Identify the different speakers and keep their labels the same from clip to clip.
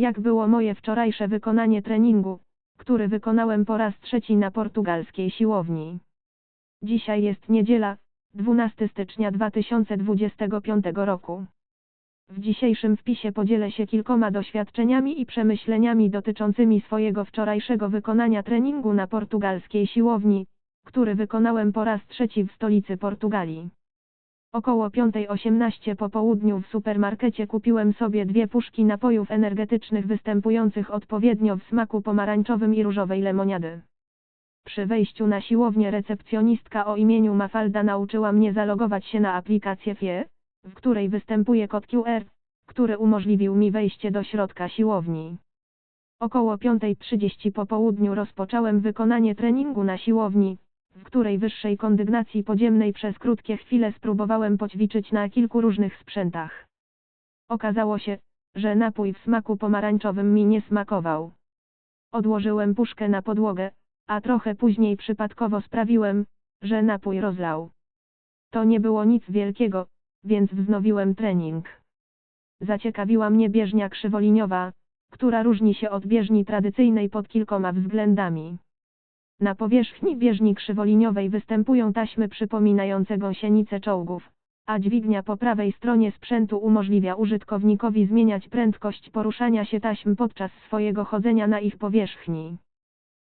Speaker 1: Jak było moje wczorajsze wykonanie treningu, który wykonałem po raz trzeci na portugalskiej siłowni. Dzisiaj jest niedziela, 12 stycznia 2025 roku. W dzisiejszym wpisie podzielę się kilkoma doświadczeniami i przemyśleniami dotyczącymi swojego wczorajszego wykonania treningu na portugalskiej siłowni, który wykonałem po raz trzeci w stolicy Portugalii. Około 5.18 po południu w supermarkecie kupiłem sobie dwie puszki napojów energetycznych występujących odpowiednio w smaku pomarańczowym i różowej lemoniady. Przy wejściu na siłownię recepcjonistka o imieniu Mafalda nauczyła mnie zalogować się na aplikację FIE, w której występuje kod QR, który umożliwił mi wejście do środka siłowni. Około 5.30 po południu rozpocząłem wykonanie treningu na siłowni, w której wyższej kondygnacji podziemnej przez krótkie chwile spróbowałem poćwiczyć na kilku różnych sprzętach. Okazało się, że napój w smaku pomarańczowym mi nie smakował. Odłożyłem puszkę na podłogę, a trochę później przypadkowo sprawiłem, że napój rozlał. To nie było nic wielkiego, więc wznowiłem trening. Zaciekawiła mnie bieżnia krzywoliniowa, która różni się od bieżni tradycyjnej pod kilkoma względami. Na powierzchni bieżni krzywoliniowej występują taśmy przypominające gąsienice czołgów, a dźwignia po prawej stronie sprzętu umożliwia użytkownikowi zmieniać prędkość poruszania się taśm podczas swojego chodzenia na ich powierzchni.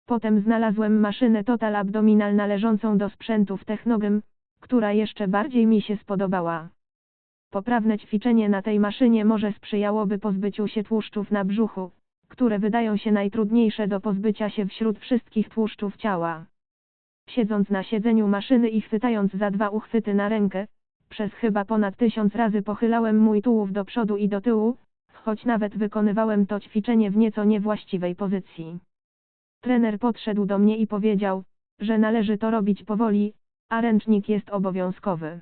Speaker 1: Potem znalazłem maszynę Total Abdominal należącą do sprzętów Technogym, która jeszcze bardziej mi się spodobała. Poprawne ćwiczenie na tej maszynie może sprzyjałoby pozbyciu się tłuszczów na brzuchu, które wydają się najtrudniejsze do pozbycia się wśród wszystkich tłuszczów ciała. Siedząc na siedzeniu maszyny i chwytając za dwa uchwyty na rękę, przez chyba ponad tysiąc razy pochylałem mój tułów do przodu i do tyłu, choć nawet wykonywałem to ćwiczenie w nieco niewłaściwej pozycji. Trener podszedł do mnie i powiedział, że należy to robić powoli, a ręcznik jest obowiązkowy.